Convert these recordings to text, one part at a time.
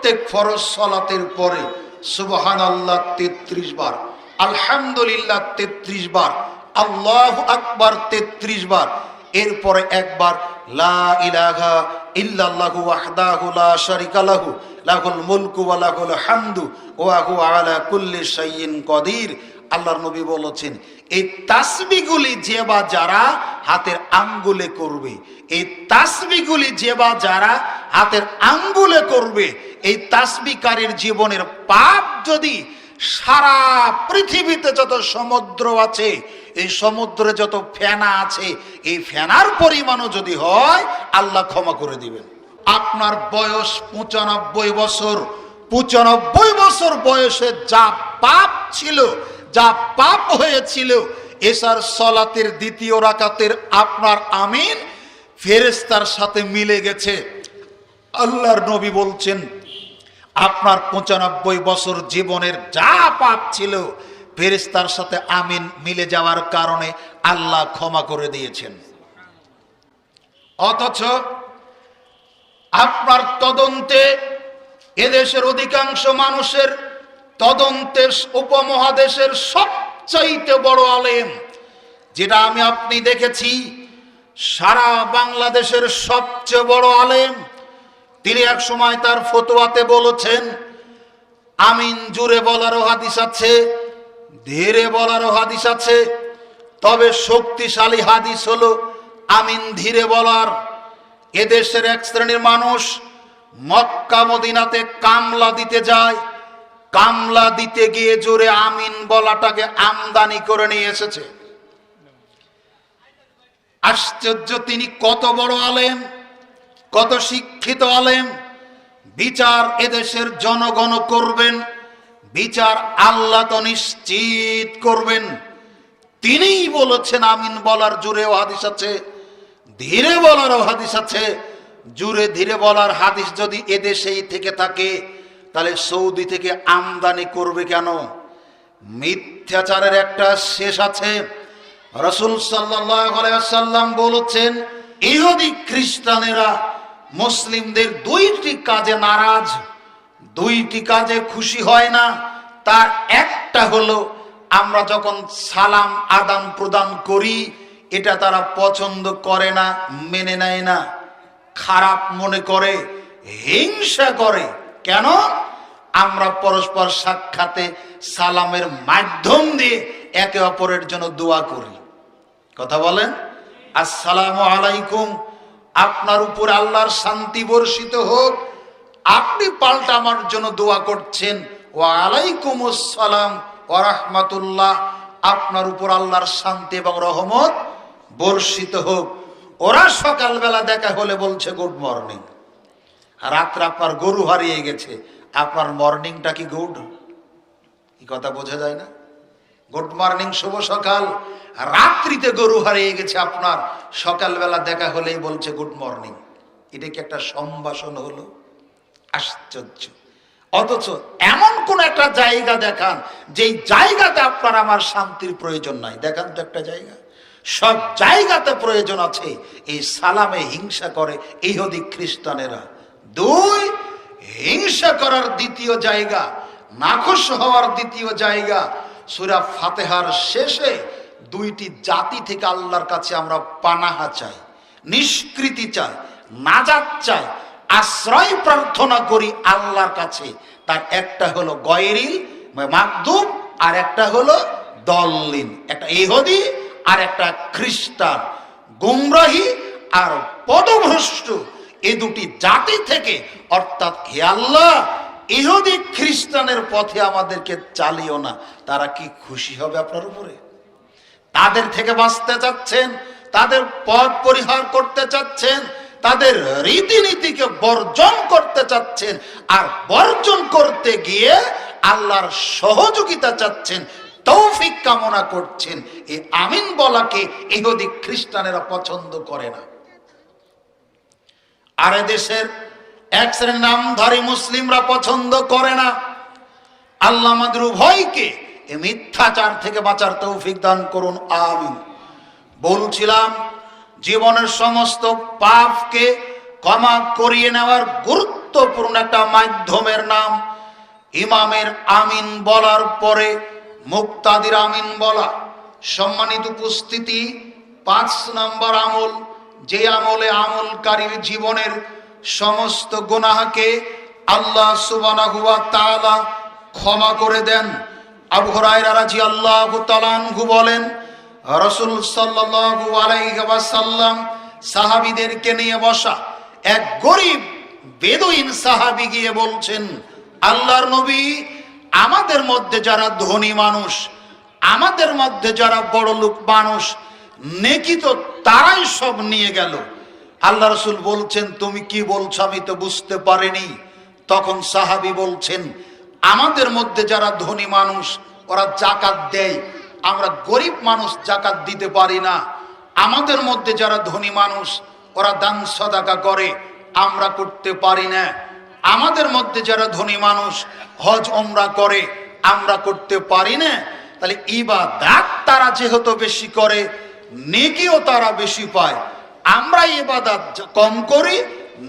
প্রত্যেক ফরজ সলাতের পরে সুবহান আল্লাহ তেত্রিশ বার, আলহামদুলিল্লাহ তেত্রিশ বার, আল্লাহ আকবার তেত্রিশ বার, এরপরে একবার লা লাহু, লাহুল মুলকু আলা কুল্লি সাইন কদির। আল্লাহর নবী বলেছেন, এই তাসবিগুলি যে বা যারা হাতের আঙ্গুলে করবে, এই তাসবিগুলি যে বা যারা হাতের আঙ্গুলে করবে, এই তাসবিকারীর জীবনের পাপ যদি সারা পৃথিবীতে যত সমুদ্র আছে, এই সমুদ্রে যত ফেনা আছে, এই ফেনার পরিমাণও যদি হয়, আল্লাহ ক্ষমা করে দিবেন। আপনার বয়স পঁচানব্বই বছর পঁচানব্বই বছর বয়সে যা পাপ ছিল যা পাপ হয়েছিল, এসার সলাতের দ্বিতীয় রাকাতের আপনার আমিন ফেরেস্তার সাথে মিলে গেছে। আল্লাহর নবী বলছেন, আপনার পঁচানব্বই বছর জীবনের যা পাপ ছিল ফেরেস্তার সাথে আমিন মিলে যাওয়ার কারণে আল্লাহ ক্ষমা করে দিয়েছেন। অথচ আপনার তদন্তে এদেশের অধিকাংশ মানুষের তদন্তে উপমহাদেশের সবচাইতে বড় আলেম, যেটা আমি আপনি দেখেছি, সারা বাংলাদেশের সবচেয়ে বড় আলেম। তিনি এক সময় তার ফতোয়াতে বলেছেন, আমিন জুড়ে বলারও হাদিস আছে, ধীরে বলারও হাদিস আছে, তবে শক্তিশালী হাদিস হলো আমিন ধীরে বলার। এদেশের এক শ্রেণির মানুষ মক্কা মদিনাতে কামলা দিতে যায় কামলা দিতে গিয়ে জোরে আমিন বলাটাকে আমদানি করে নিয়ে এসেছে। আশ্চর্য, তিনি কত বড় আলেম, কত শিক্ষিত আলেম। বিচার এদেশের জনগণ করবেন, বিচার আল্লাহ তো নিশ্চিত করবেন। তিনিই বলেছেন আমিন বলার জুড়েও হাদিস আছে, ধীরে বলারও হাদিস আছে। জুড়ে ধীরে বলার হাদিস যদি এদেশেই থেকে থাকে তাহলে সৌদি থেকে আমদানি করবে কেন? মিথ্যাচারের একটা শেষ আছে। রসুল সাল্লাম বলেছেন, ইহুদি খ্রিস্টানেরা মুসলিমদের দুইটি কাজে নারাজ, দুইটি কাজে খুশি হয় না। তার একটা হলো, আমরা যখন সালাম আদান প্রদান করি, এটা তারা পছন্দ করে না, মেনে নেয় না, খারাপ মনে করে, হিংসা করে। কেন? আমরা পরস্পর সাক্ষাতে সালামের মাধ্যম দিয়ে একে অপরের জন্য দোয়া করি। কথা বলেন? আসসালামু আলাইকুম। আপনার উপর আল্লাহর শান্তি বর্ষিত হোক। আপনি পাল্টা আমার জন্য দোয়া করছেন। ও আলাইকুম আসসালাম ও রাহমাতুল্লাহ। আপনার উপর আল্লাহর শান্তি এবং রহমত বর্ষিত হোক। ওরা সকালবেলা দেখা হলে বলছে, গুড মর্নিং। রাত্রে আপনার গরু হারিয়ে গেছে। আপনার মর্নিংটা কি গুড? কি কথা বোঝা যায় না? গুড মর্নিং, শুভ সকাল। রাত্রিতে গরু হারিয়ে গেছে আপনার। সকালবেলা দেখা হলেই বলছে গুড মর্নিং। এটা কি একটা সম্ভাষণ হলো? আশ্চর্য। অথচ এমন কোন একটা জায়গা দেখান, যেই জায়গাতে আপনার আমার শান্তির প্রয়োজন নাই। দেখান তো একটা জায়গা। সব জায়গাতে প্রয়োজন আছে। এই সালামে হিংসা করে ইহুদি খ্রিস্টানেরা। দুই হিংসা করার দ্বিতীয় জায়গা, নাখোশ হওয়ার দ্বিতীয় জায়গা, সুরা ফাতেহার শেষে দুইটি জাতি থেকে আল্লাহর কাছে আমরা পানাহা চাই, নিষ্কৃতি চাই, নাজাত চাই, আশ্রয় প্রার্থনা করি আল্লাহর কাছে। তার একটা হলো গয়রিল মাকদুম আর একটা হলো দল্লিন। একটা ইহুদি, আর একটা খ্রিস্টান। গুমরাহি আর পদভ্রষ্ট এই দুটি জাতি থেকে, অর্থাৎ হে আল্লাহ, ইহুদি খ্রিস্টানের পথে আমাদেরকে চালিও না। তারা কি খুশি হবে আপনার উপরে? তাদের থেকে বাঁচতে চাচ্ছেন, তাদের পথ পরিহার করতে চাচ্ছেন, তাদের রীতিনীতিকে বর্জন করতে চাচ্ছেন, আর বর্জন করতে গিয়ে আল্লাহর সহযোগিতা চাচ্ছেন, তৌফিক কামনা করছেন। এই আমিন বলাকে ইহুদি খ্রিস্টানেরা পছন্দ করে না। আর দেশের এক শ্রেণির নামধারী মুসলিমরা পছন্দ করে না। আল্লাহ আমাদের উভয়কে মিথ্যাচার থেকে বাঁচার তৌফিক দান করুন, আমিন। বলছিলাম, জীবনের সমস্ত পাপকে ক্ষমা করিয়ে নেওয়ার গুরুত্বপূর্ণ একটা মাধ্যমের নাম ইমামের আমিন বলার পরে মুক্তাদির আমিন বলা। সম্মানিত উপস্থিতি, পাঁচ নম্বর আমল। যে আমলে আমলকারীর জীবনের সমস্ত গুনাহকে আল্লাহ সুবহানাহু ওয়া তাআলা ক্ষমা করে দেন। আবু হুরায়রা রাদিয়াল্লাহু তাআলা আনহু বলেন, রাসূল সাল্লাল্লাহু আলাইহি ওয়াসাল্লাম সাহাবীদেরকে নিয়ে বসা এক গরিব বেদুইন সাহাবী গিয়ে বলছেন, আল্লাহর নবী আমাদের মধ্যে যারা ধনী মানুষ, আমাদের মধ্যে যারা বড় লোক মানুষ নেকি তো তারাই সব নিয়ে গেল। আল্লাহ রসুল বলছেন, তুমি কি বলছো আমি তো বুঝতে পারিনি। তখন সাহাবি বলছেন, আমাদের মধ্যে যারা ধনী মানুষ, ওরা জাকাত দেয়। আমরা গরিব মানুষ, জাকাত দিতে পারি না। আমাদের মধ্যে যারা ধনী মানুষ, ওরা দান সদাকা করে। আমরা করতে পারি না। আমাদের মধ্যে যারা ধনী মানুষ, হজ ওমরা করে। আমরা করতে পারি না। তাহলে ইবাদাত তারা যেহেতু বেশি করে নেকিও তারা বেশি পায়। আমরা এবাদাত কম করি,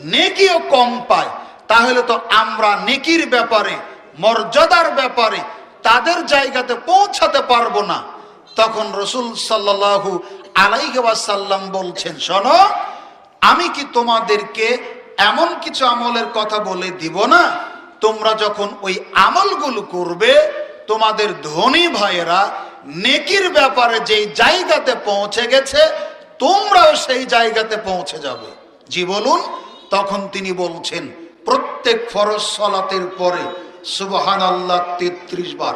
নেকিও কম পায়। তাহলে তো আমরা নেকির ব্যাপারে, মর্যাদার ব্যাপারে, তাদের জায়গাতে পৌঁছাতে পারব না। তখন রসুল সাল্লাল্লাহু আলাইহি ওয়াসাল্লাম বলছেন, শোনো, আমি কি তোমাদেরকে এমন কিছু আমলের কথা বলে দিব না? তোমরা যখন ওই আমলগুলো করবে, তোমাদের ধনী ভাইয়েরা নেকির ব্যাপারে যেই জায়গাতে পৌঁছে গেছে, তোমরাও সেই জায়গাতে পৌঁছে যাবে। জি বলুন, তখন তিনি বলছেন, প্রত্যেক ফরজ সলাতের পরে সুবহান আল্লাহ তেত্রিশ বার,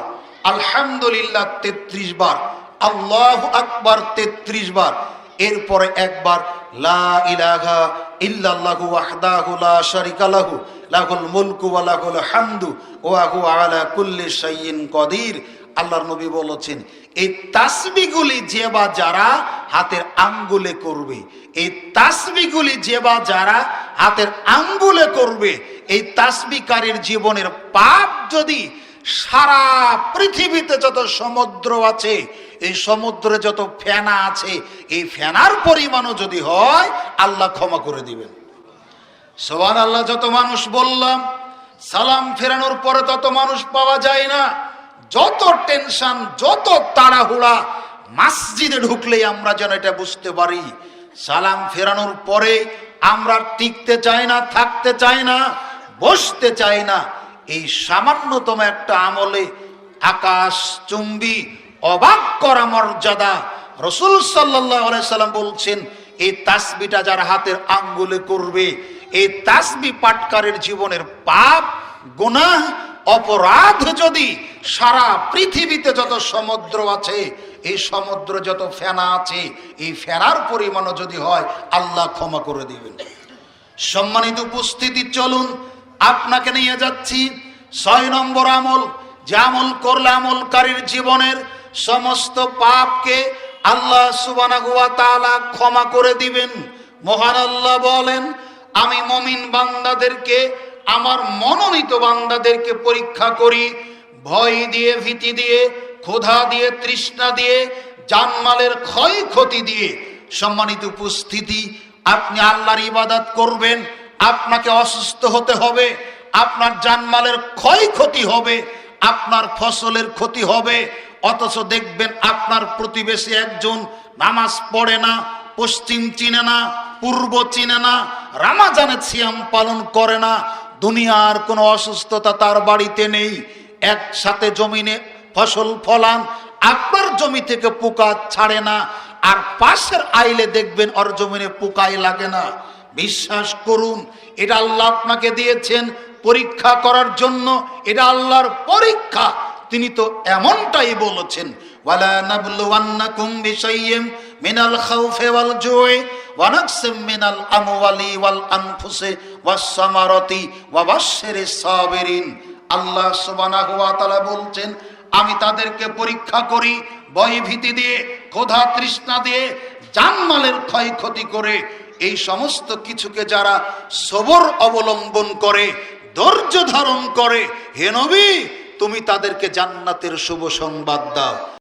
আলহামদুলিল্লাহ তেত্রিশ বার, আল্লাহ আকবার তেত্রিশ বার, এরপরে একবার লাহু, লাহুল মুলকু ওয়া লাহুল আলা কুল্লি শাইইন কদির। আল্লাহর নবী বলেছেন, এই তাসবিগুলি যে বা যারা হাতের আঙ্গুলে করবে, এই তাসবিগুলি যে বা যারা হাতের আঙ্গুলে করবে, এই তাসবিকারীর জীবনের পাপ যদি সারা পৃথিবীতে যত সমুদ্র আছে, এই সমুদ্রে যত ফেনা আছে, এই ফেনার পরিমাণও যদি হয়, আল্লাহ ক্ষমা করে দিবেন। সোহান আল্লাহ যত মানুষ বললাম, সালাম ফেরানোর পরে তত মানুষ পাওয়া যায় না। যত টেনশন, যত তাড়াহুড়া, মসজিদে ঢুকলেই আমরা যেন এটা বুঝতে পারি। সালাম ফেরানোর পরে আমরা টিকতে চাই না, থাকতে চাই না, বসতে চাই না। এই সামান্যতম একটা আমলে আকাশ চুম্বি, অবাক করা মর্যাদা। রসুল সাল্লাম বলছেন, এই তাসবিটা যার হাতের আঙ্গুলে করবে, এই তাসবি পাটকারের জীবনের পাপ, গুনাহ, অপরাধ যদি সারা পৃথিবীতে যত সমুদ্র আছে, এই সমুদ্র যত ফেনা আছে, এই ফেনার পরিমাণও যদি হয়, আল্লাহ ক্ষমা করে দিবেন। সম্মানিত উপস্থিতি, চলুন আপনাকে নিয়ে যাচ্ছি। ছয় নম্বর আমল, যে আমল করলে আমলকারীর জীবনের সমস্ত পাপকে আল্লাহ সুবহানাহু ওয়া তাআলা ক্ষমা করে দিবেন। মহান আল্লাহ বলেন, আমি মমিন বান্দাদেরকে, আমার মনোনীত বান্দাদেরকে পরীক্ষা করি ভয় দিয়ে, ভীতি দিয়ে, ক্ষোধা দিয়ে, তৃষ্ণা দিয়ে, জানমালের ক্ষয়ক্ষতি দিয়ে সম্মানিত উপস্থিতি, আপনি আল্লাহর ইবাদত করবেন, আপনাকে অসুস্থ হতে হবে, আপনার জানমালের ক্ষয়ক্ষতি হবে, আপনার ফসলের ক্ষতি হবে, অথচ দেখবেন আপনার প্রতিবেশী একজন নামাজ পড়ে না, পশ্চিম চিনে না, পূর্ব চিনে না, রামাজানের সিয়াম পালন করে না, দুনিয়ার কোনো অসুস্থতা তার বাড়িতে নেই। একসাথে জমিনে ফসল, ফলান আপনার জমি থেকে পোকা ছাড়ে না। আর পাশের আইলে দেখবেন ওর জমিনে পোকাই লাগে না। বিশ্বাস করুন, এটা আল্লাহ আপনাকে দিয়েছেন পরীক্ষা করার জন্য। এটা আল্লাহর পরীক্ষা। তিনি তো এমনটাই বলেছেন, ওয়ালা নাবলুওয়ান্নাকুম বিশাইয়্যিম মিনাল খাউফি ওয়াল জুই ওয়া নাকসিম মিনাল আমওয়ালি ওয়াল আনফুসি ওয়াস সামারাতি ওয়া বাশশিরিস সাবিরিন। আল্লাহ সুবানা বলছেন, আমি তাদেরকে পরীক্ষা করি ভয় ভীতি দিয়ে, ক্ষোধা তৃষ্ণা দিয়ে, জানমালের ক্ষয়ক্ষতি করে, এই সমস্ত কিছুকে যারা সবর অবলম্বন করে, ধৈর্য ধারণ করে হেনবি তুমি তাদেরকে জান্নাতের শুভ সংবাদ দাও।